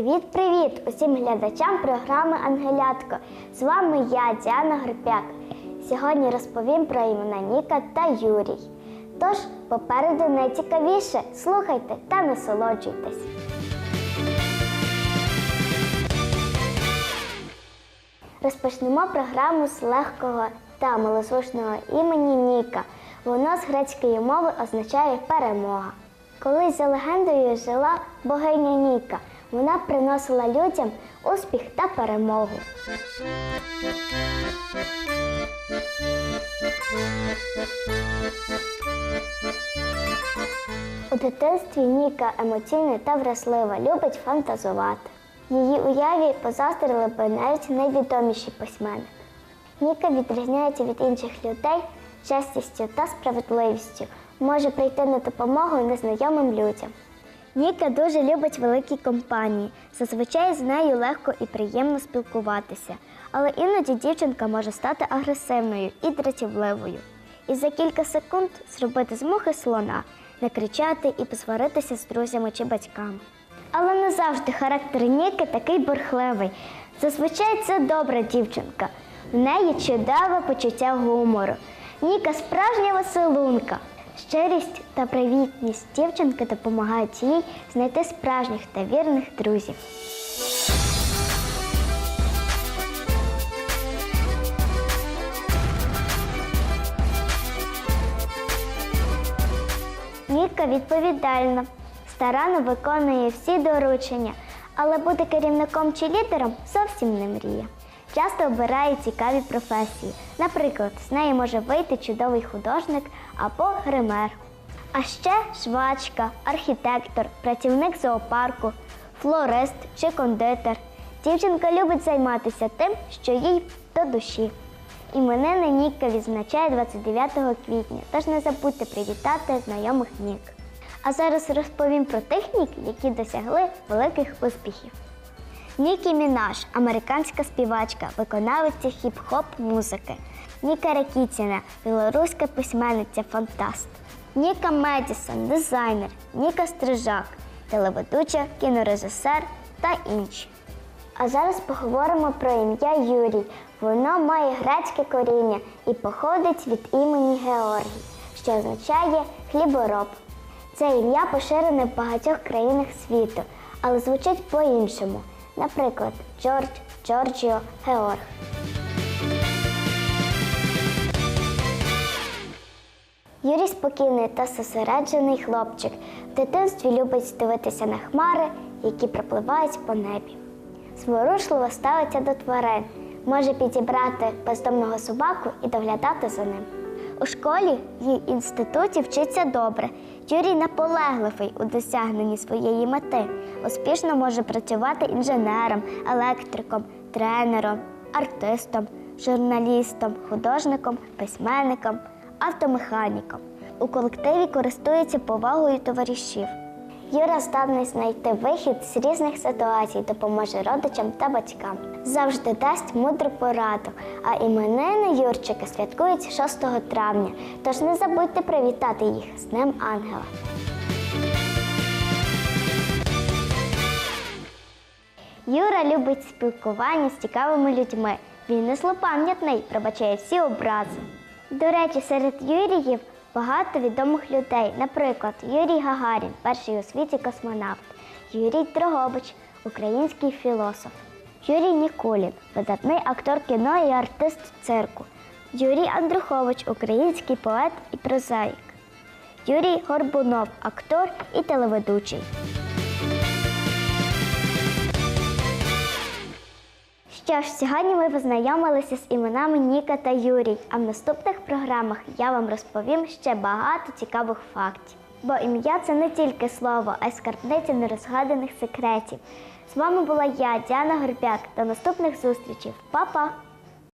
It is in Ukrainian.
Привіт-привіт усім глядачам програми Ангелятко. З вами я, Діана Горпяк. Сьогодні розповім про імена Ніка та Юрій. Тож попереду найцікавіше. Слухайте та насолоджуйтесь. Розпочнемо програму з легкого та малозвучного імені Ніка. Воно з грецької мови означає перемога. Колись за легендою жила богиня Ніка. Вона приносила людям успіх та перемогу. У дитинстві Ніка емоційна та враслива, любить фантазувати. Її уяві позаздрили би навіть найвідоміші письменники. Ніка відрізняється від інших людей честістю та справедливістю, може прийти на допомогу незнайомим людям. Ніка дуже любить великі компанії. Зазвичай з нею легко і приємно спілкуватися, але іноді дівчинка може стати агресивною і дратівливою. І за кілька секунд зробити з мухи слона, накричати і посваритися з друзями чи батьками. Але не завжди характер Ніки такий бурхливий. Зазвичай це добра дівчинка. В неї чудове почуття гумору. Ніка справжня веселунка. Щирість та привітність дівчинки допомагають їй знайти справжніх та вірних друзів. Ніка відповідальна, старанно виконує всі доручення, але бути керівником чи лідером зовсім не мріє. Часто обирає цікаві професії. Наприклад, з неї може вийти чудовий художник або гример. А ще швачка, архітектор, працівник зоопарку, флорист чи кондитер. Дівчинка любить займатися тим, що їй до душі. Іменини Ніка відзначає 29 квітня, тож не забудьте привітати знайомих Нік. А зараз розповім про тих Нік, які досягли великих успіхів. Нікі Мінаш, американська співачка, виконавиця хіп-хоп музики. Ніка Ракіціна, білоруська письменниця фантаст. Ніка Медісон, дизайнер, Ніка Стрижак, телеведуча, кінорежисер та інші. А зараз поговоримо про ім'я Юрій. Воно має грецьке коріння і походить від імені Георгій, що означає хлібороб. Це ім'я поширене в багатьох країнах світу, але звучить по-іншому. Наприклад, Джордж, Джорджіо, Георг. Юрій спокійний та зосереджений хлопчик. В дитинстві любить дивитися на хмари, які пропливають по небі. Зворушливо ставиться до тварин, може підібрати бездомного собаку і доглядати за ним. У школі її інституті вчиться добре. Юрій наполегливий у досягненні своєї мети. Успішно може працювати інженером, електриком, тренером, артистом, журналістом, художником, письменником, автомеханіком. У колективі користується повагою товаришів. Юра здатний знайти вихід з різних ситуацій, допоможе родичам та батькам. Завжди дасть мудру пораду. А іменини Юрчика святкують 6 травня. Тож не забудьте привітати їх з Днем Ангела. Юра любить спілкування з цікавими людьми. Він не злопам'ятний, пробачає всі образи. До речі, серед Юріїв багато відомих людей. Наприклад, Юрій Гагарін, перший у світі космонавт, Юрій Дрогобич, український філософ, Юрій Нікулін, видатний актор кіно і артист цирку, Юрій Андрухович, український поет і прозаїк, Юрій Горбунов, актор і телеведучий. Що ж, сьогодні ми познайомилися з іменами Ніка та Юрій, а в наступних програмах я вам розповім ще багато цікавих фактів. Бо ім'я це не тільки слово, а й скарбниця нерозгаданих секретів. З вами була я, Діана Горбяк. До наступних зустрічей. Па-па!